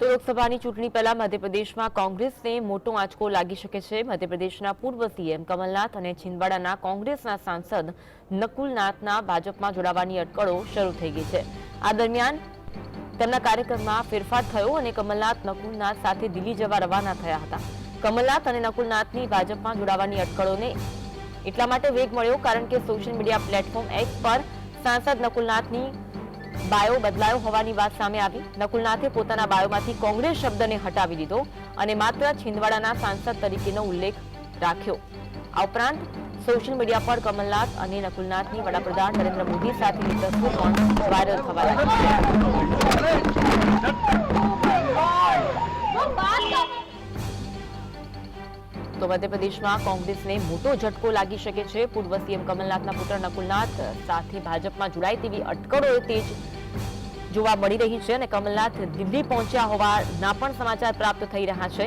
તો લોકસભાની ચૂંટણી પહેલા મધ્યપ્રદેશમાં કોંગ્રેસને મોટો આંચકો લાગી શકે છે. મધ્યપ્રદેશના પૂર્વ સીએમ કમલનાથ અને છિંદવાડાના કોંગ્રેસના સાંસદ નકુલનાથના ભાજપમાં જોડાવાની અટકળો શરૂ થઈ ગઈ છે. આ દરમિયાન તેમના કાર્યક્રમમાં ફેરફાર થયો અને કમલનાથ, નકુલનાથ સાથે દિલ્હી જવા રવાના થયા હતા. કમલનાથ અને નકુલનાથની ભાજપમાં જોડાવાની અટકળોને એટલા માટે વેગ મળ્યો કારણ કે સોશિયલ મીડિયા પ્લેટફોર્મ એક્સ પર સાંસદ નકુલનાથની બાયો બદલાયો હોવાની વાત સામે આવી. નકુલનાથે પોતાના બાયોમાંથી કોંગ્રેસ શબ્દને હટાવી દીધો અને માત્ર છિંદવાડાના સાંસદ તરીકેનો ઉલ્લેખ રાખ્યો. આ ઉપરાંત સોશિયલ મીડિયા પર કમલનાથ અને નકુલનાથની વડાપ્રધાન નરેન્દ્ર મોદી સાથેની તસવીર પણ વાયરલ થવા લાગી તો મધ્યપ્રદેશમાં કોંગ્રેસને મોટો ઝટકો લાગી શકે છે. પૂર્વ સીએમ કમલનાથના પુત્ર નકુલનાથ, સાથે ભાજપમાં જોડાય તેવી અટકળો તેજ જોવા મળી રહી છે અને કમલનાથ દિલ્હી પહોંચ્યા હોવાના પણ સમાચાર પ્રાપ્ત થઈ રહ્યા છે.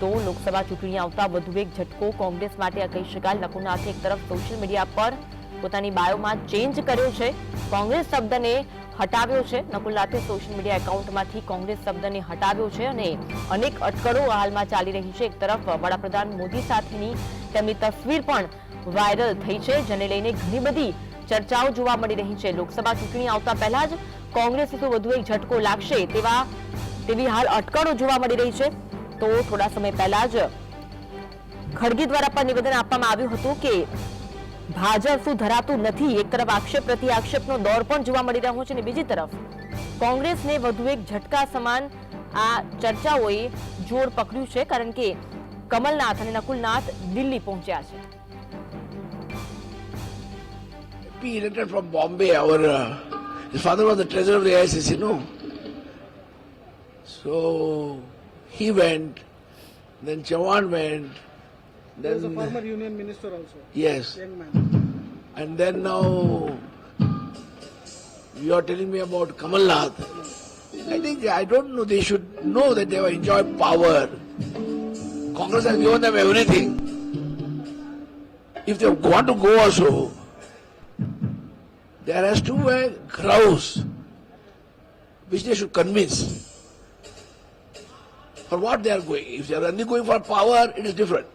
તો લોકસભા ચૂંટણી આવતા વધુ એક ઝટકો કોંગ્રેસ માટે કહી શકાય. નકુલનાથે એક તરફ સોશિયલ મીડિયા પર પોતાની બાયોમાં ચેન્જ કર્યો છે. કોંગ્રેસ શબ્દને હટાવ્યો છે. નકુલનાથે સોશિયલ મીડિયા એકાઉન્ટમાંથી કોંગ્રેસ શબ્દને હટાવ્યો છે અને અનેક અટકળો હાલમાં ચાલી રહી છે. એક તરફ વડાપ્રધાન મોદી સાથેની તેમની તસવીર પણ વાયરલ થઈ છે, જેને લઈને ઘણી બધી ચર્ચાઓ જોવા મળી રહી છે. લોકસભા ચૂંટણી આવતા પહેલા જ કોંગ્રેસને તો વધુ એક ઝટકો લાગશે તેવા તેવી હાલ અટકળો જોવા મળી રહી છે. તો થોડા સમય પહેલા જ ખડગે દ્વારા પણ નિવેદન આપવામાં આવ્યું હતું કે ભાજપ શું ધરાતું નથી એક તરફ આક્ષેપ પ્રતિ આક્ષેપનો દોર પણ જોવા મળી રહ્યો છે અને બીજી તરફ કોંગ્રેસને વધુ એક ઝટકા સમાન આ ચર્ચાઓએ જોર પકડ્યું છે કારણ કે કમલનાથ અને નકુલનાથ દિલ્હી પહોંચ્યા છે He elected from Bombay. Our uh, his father was the treasurer of the ICC, no? So he went. Then Chavan went. He was a former union minister also, yes, young man. and then now you are telling me about Kamal Nath. I think I don't know. They should know that they have enjoyed power. Congress has given them everything. If they want to go also, there has to be a grouse which they should convince. For what they are going. If they are only going for power, it is different.